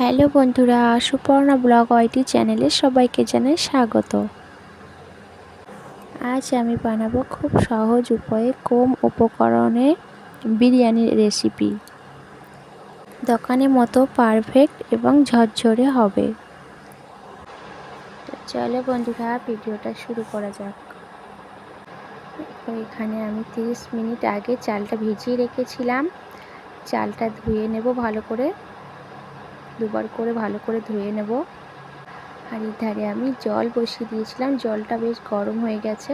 Hello বন্ধুরা, Suparna blog ওয়াইটি চ্যানেলে সবাইকে জানাই স্বাগত। আজ আমি বানাবো খুব সহজ উপায়ে কম উপকরণে বিরিয়ানির রেসিপি। দোকানের মতো পারফেক্ট এবং ঝরঝরে হবে। চলো বন্ধুরা, ভিডিওটা শুরু করা যাক। এখানে আমি 30 মিনিট আগে চালটা ভিজিয়ে রেখেছিলাম। চালটা ধুয়ে নেব ভালো করে। দুবার করে ভালো করে ধুয়ে নেব। আর এই ধারে আমি জল বসিয়ে দিয়েছিলাম। জলটা বেশ গরম হয়ে গেছে।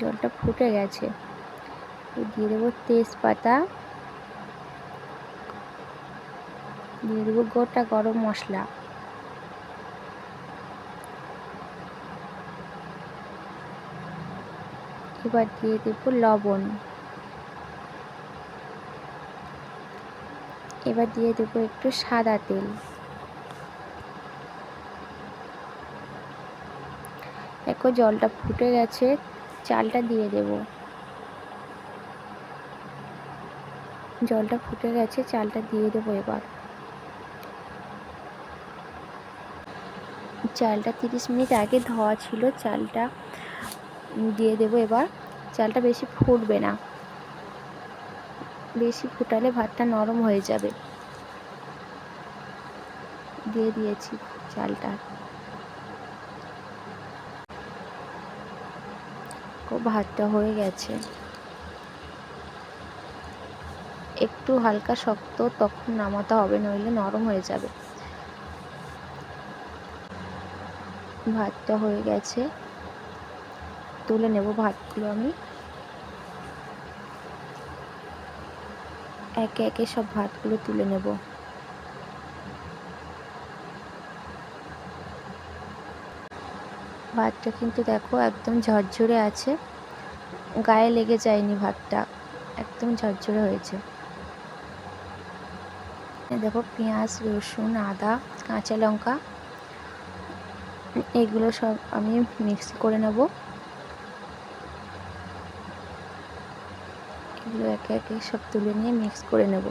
জলটা ফুটে গেছে। দিয়ে দেবো তেজপাতা। দিয়ে দেবো গোটা গরম মশলা। এবার দিয়ে দেবো লবণ। এবার দিয়ে দেবো একটু সাদা তেল। দেখো জলটা ফুটে গেছে, চালটা দিয়ে দেব। জলটা ফুটে গেছে, চালটা দিয়ে দেবো এবার। চালটা তিরিশ মিনিট আগে ধোয়া ছিল, চালটা দিয়ে দেবো এবার। চালটা বেশি ফুটবে না। বেশি ফুটালে ভাতটা নরম হয়ে যাবে। দিয়ে দিয়েছি চালটা। ভাতটা হয়ে গেছে। একটু হালকা শক্ত, তখন নামাতে হবে, নইলে নরম হয়ে যাবে। ভাতটা হয়ে গেছে। তুলে নেব ভাতগুলো আমি। একে একে সব ভাতগুলো তুলে নেব। ভাতটা কিন্তু দেখো একদম ঝরঝরে আছে। গায়ে লেগে যায়নি ভাতটা, একদম ঝরঝরে হয়েছে। দেখো পেঁয়াজ, রসুন, আদা, কাঁচা লঙ্কা, এগুলো সব আমি মিক্সি করে নেব। এগুলো একে একে সব তুলে নিয়ে মিক্স করে নেব।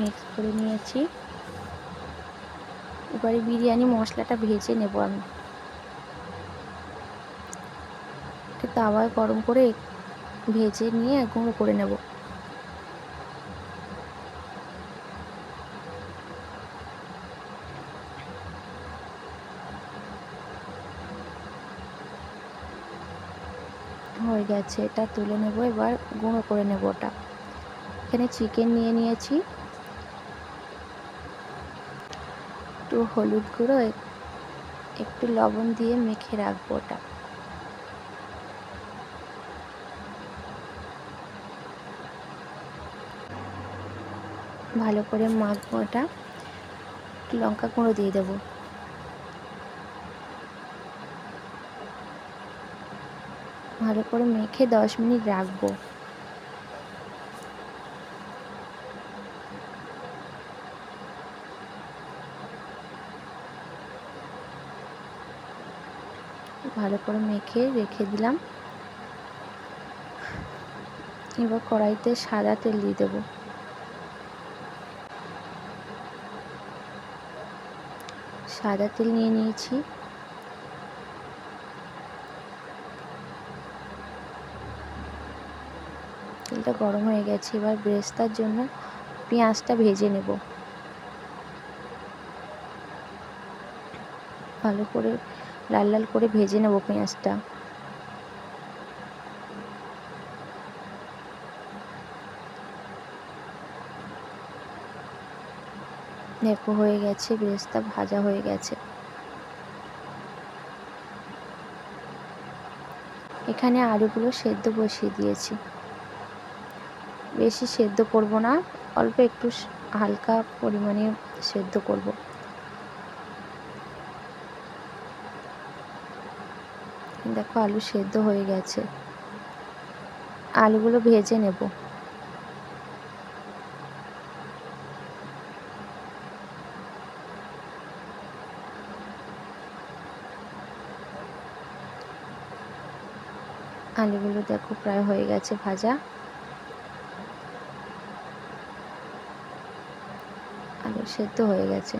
মিক্স করে নিয়েছি। এবারে বিরিয়ানি মশলাটা ভেজে নেব আমি। তাওয়ায় গরম করে ভেজে নিয়ে গুঁড়ো করে নেব। হয়ে গেছে, এটা তুলে নেব, এবার গুঁড়ো করে নেব ওটা। এখানে চিকেন নিয়ে নিয়েছি। একটু হলুদ গুঁড়ো একটু লবণ দিয়ে মেখে রাখব ওটা। ভালো করে মাখবো ওটা। লঙ্কা গুঁড়ো দিয়ে দেবো। ভালো করে মেখে দশ মিনিট রাখব। ভালো করে মেখে রেখে দিলাম। এবার কড়াইতে সাদা তেল দিয়ে দেবো। সাদা তেল নিয়ে নিয়েছি। তেলটা গরম হয়ে গেছে, এবার ব্রেস্তার জন্য পেঁয়াজটা ভেজে নেব। ভালো করে, লাল লাল করে ভেজে নেব পেঁয়াজটা। দেখো, হয়ে গেছে, ব্রেস্তা ভাজা হয়ে গেছে। এখানে আলুগুলো সেদ্ধ বসিয়ে দিয়েছি। বেশি সেদ্ধ করব না, অল্প একটু হালকা পরিমাণে সেদ্ধ করব। দেখো আলু সেদ্ধ হয়ে গেছে। আলুগুলো ভেজে নেব। আলুগুলো দেখো প্রায় হয়ে গেছে ভাজা আলু সেদ্ধ হয়ে গেছে।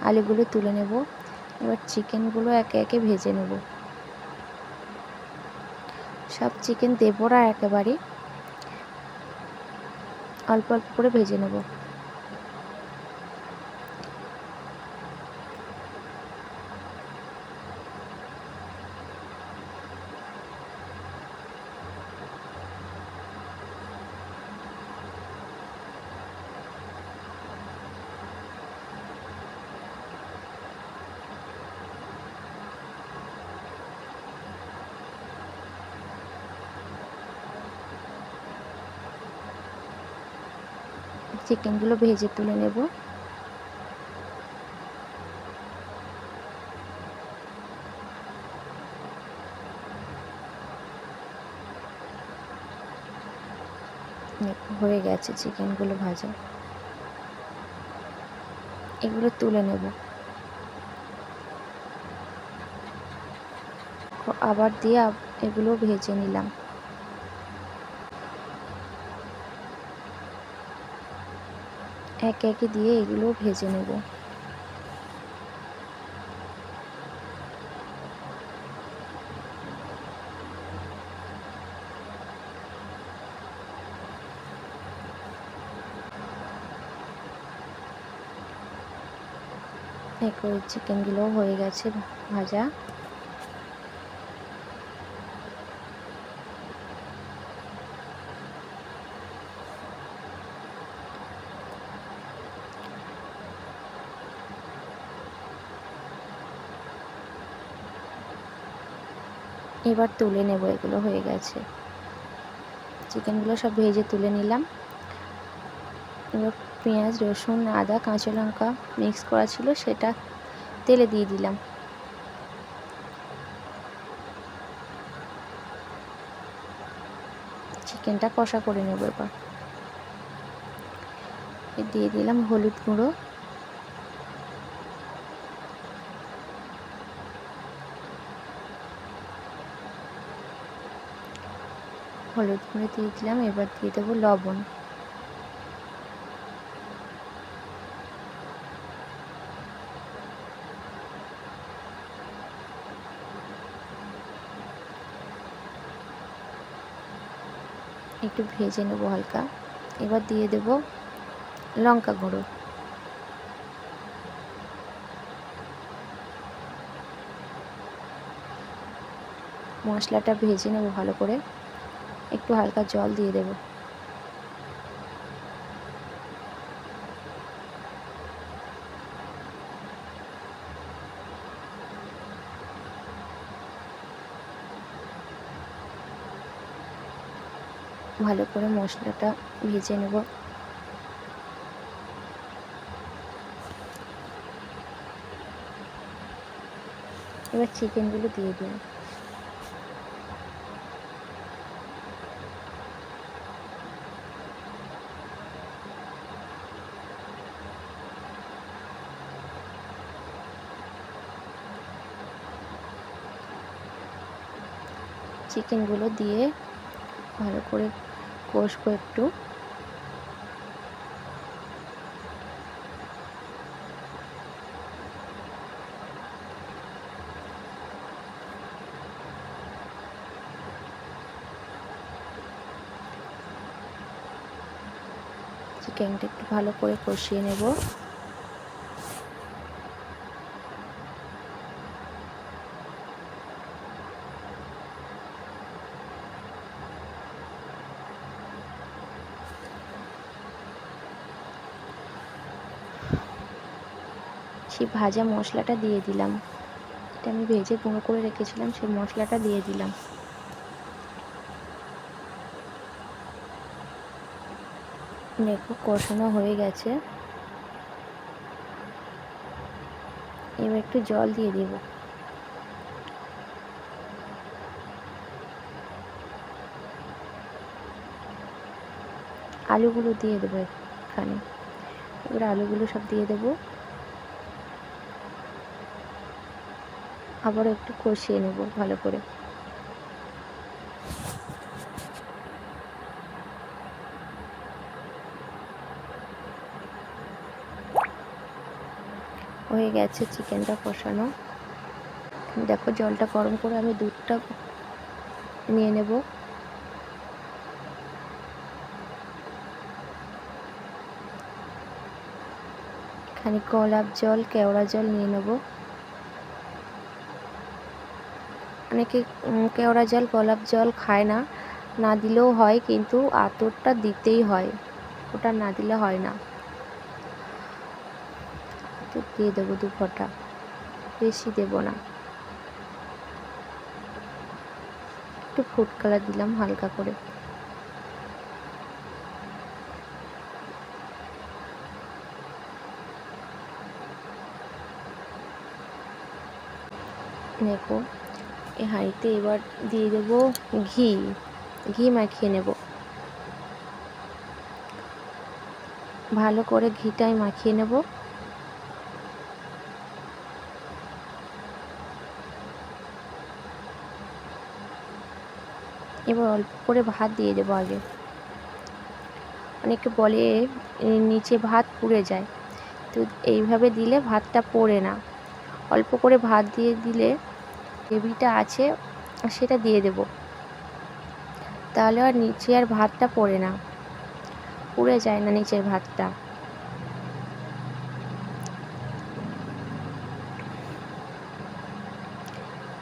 আলুগুলো তুলে নেব। এবার চিকেনগুলো একে একে ভেজে নেব। সব চিকেন দেবো না একেবারে। অল্প অল্প করে ভেজে নেব। চিকেনগুলো ভেজে তুলে নেব। হয়ে গেছে চিকেনগুলো ভাজা। এগুলো তুলে নেব। আবার দিয়ে এগুলো ভেজে নিলাম। একে একে দিয়ে এগুলো ভেজে নেব। দেখো চিকেনগুলো হয়ে গেছে ভাজা। এবার তুলে নেব, এগুলো হয়ে গেছে। চিকেনগুলো সব ভেজে তুলে নিলাম। এবার পেঁয়াজ, রসুন, আদা, কাঁচা লঙ্কা মিক্স করা ছিল, সেটা তেলে দিয়ে দিলাম। চিকেনটা কষা করে নেব এবার। দিয়ে দিলাম হলুদ গুঁড়ো। হলুদ গুঁড়ো দিয়ে দিলাম, এবার দিয়ে দেবো লবণ। একটু ভেজে নেব হালকা। এবার দিয়ে দেব লঙ্কা গুঁড়ো। মশলাটা ভেজে নেব ভালো করে। একটু হালকা জল দিয়ে দেব। ভালো করে মশলাটা ভেজে নেব। এবার চিকেনগুলো দিয়ে দিন চিকেনগুলো দিয়ে ভালো করে কষবো একটু। চিকেনটা একটু ভালো করে কষিয়ে নেব। সেই ভাজা মশলাটা দিয়ে দিলাম। এটা আমি ভেজে গুঁড়ো করে রেখেছিলাম, সেই মশলাটা দিয়ে দিলাম। দেখো কষানো হয়ে গেছে। এবার একটু জল দিয়ে দেব। আলুগুলো দিয়ে দেবো এখানে এবার আলুগুলো সব দিয়ে দেবো। আবার একটু কষিয়ে নেব ভালো করে। হয়ে গেছে চিকেনটা কষানো। দেখো জলটা গরম করে আমি দুধটা নিয়ে নেব। এখানে গোলাপ জল, কেওড়া জল নিয়ে নেব। অনেকে কেওড়া জল, গোলাপ জল খায় না। না দিলেও হয়, কিন্তু আতরটা দিতেই হয়। ওটা না দিলে হয় না। দিয়ে দেবো দু ফোঁটা। বেশি দেব না। একটু ফুড কালার দিলাম হালকা করে। দেখো এই হাঁড়িতে এবার দিয়ে দেবো ঘি। ঘি মাখিয়ে নেব। ভালো করে ঘিটাই মাখিয়ে নেব। এবার অল্প করে ভাত দিয়ে দেবো আগে। অনেকে বলে নিচে ভাত পুড়ে যায়। তো এইভাবে দিলে ভাতটা পড়ে না। অল্প করে ভাত দিয়ে দিলে গ্রেভিটা আছে, সেটা দিয়ে দেব। তাহলে আর নিচে আর ভাতটা পড়ে না। পুড়ে যায় না নিচের ভাতটা।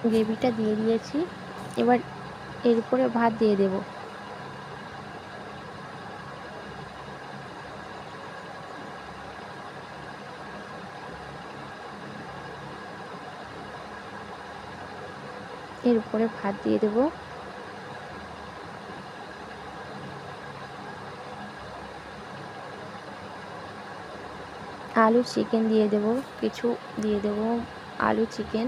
গ্রেভিটা দিয়ে দিয়েছি। এবার এর উপরে ভাত দিয়ে দেব। এর উপরে ভাত দিয়ে দেব। আলু চিকেন দিয়ে দেব, কিছু দিয়ে দেব, আলু চিকেন।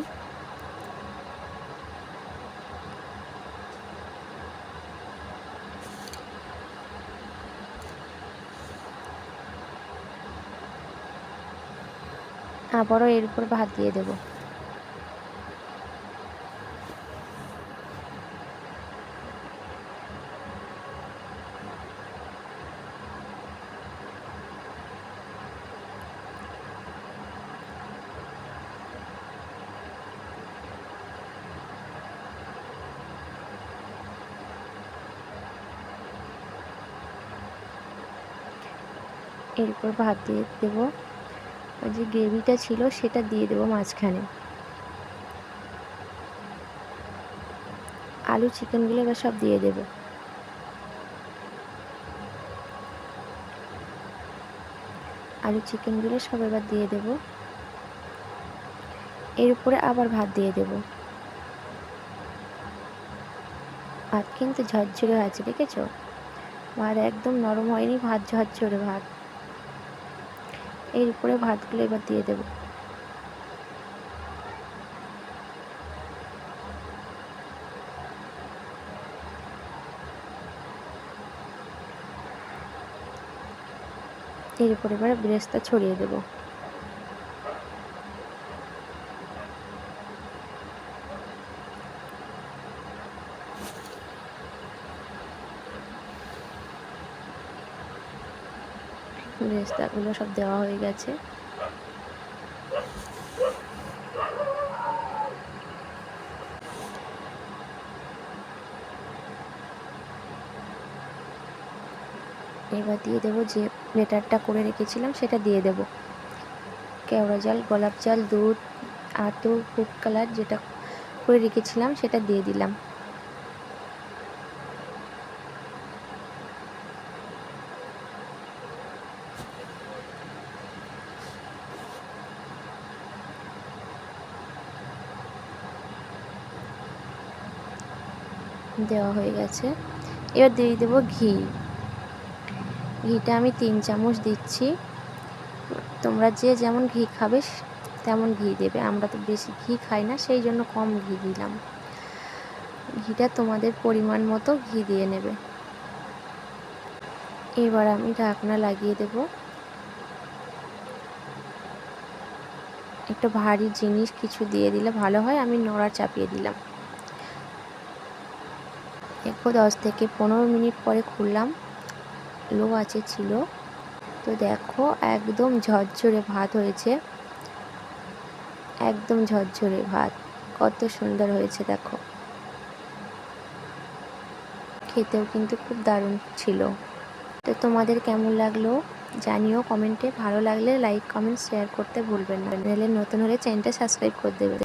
আবারও এর উপর ভাত দিয়ে দেবো। এরপর ভাত দিয়ে দেবো। ওই যে গ্রেভিটা ছিল, সেটা দিয়ে দেবো মাঝখানে। আলু, চিকেনগুলো এবার সব দিয়ে দেবো। আলু, চিকেনগুলো সব এবার দিয়ে দেবো। এর উপরে আবার ভাত দিয়ে দেব। ভাত কিন্তু ঝরঝরে আছে দেখেছ? ভাত একদম নরম হয়নি, ভাত ঝরঝরে ভাত। এর উপরে ভাতগুলো এবার দিয়ে দেব। এর উপরে এবার ব্রেস্তা ছড়িয়ে দেব। ব্রেস্তাগুলো সব দেওয়া হয়ে গেছে। এবার দিয়ে দেবো যে বেটারটা করে রেখেছিলাম, সেটা দিয়ে দেবো। কেওড়া জল, গোলাপ জল, দুধ, আতর ফুড কালার যেটা করে রেখেছিলাম, সেটা দিয়ে দিলাম। দেওয়া হয়ে গেছে। এবার দিয়ে দেবো ঘি। ঘিটা আমি তিন চামচ দিচ্ছি। তোমরা যে যেমন ঘি খাবে, তেমন ঘি দেবে। আমরা তো বেশি ঘি খাই না, সেই জন্য কম ঘি দিলাম। ঘিটা তোমাদের পরিমাণ মতো ঘি দিয়ে নেবে। এবার আমি ঢাকনা লাগিয়ে দেব। একটু ভারী জিনিস কিছু দিয়ে দিলে ভালো হয়। আমি নোড়া চাপিয়ে দিলাম। একটু দশ থেকে পনেরো মিনিট পরে খুললাম। লো আছে ছিল। তো দেখো, একদম ঝরঝরে ভাত হয়েছে। একদম ঝরঝরে ভাত। কত সুন্দর হয়েছে, দেখো। খেতেও কিন্তু খুব দারুণ ছিল। তো তোমাদের কেমন লাগল জানিও কমেন্টে। ভালো লাগলে লাইক, কমেন্ট, শেয়ার করতে ভুলবেন না। চ্যানেলে নতুন হলে চ্যানেলটা সাবস্ক্রাইব করে দেবে।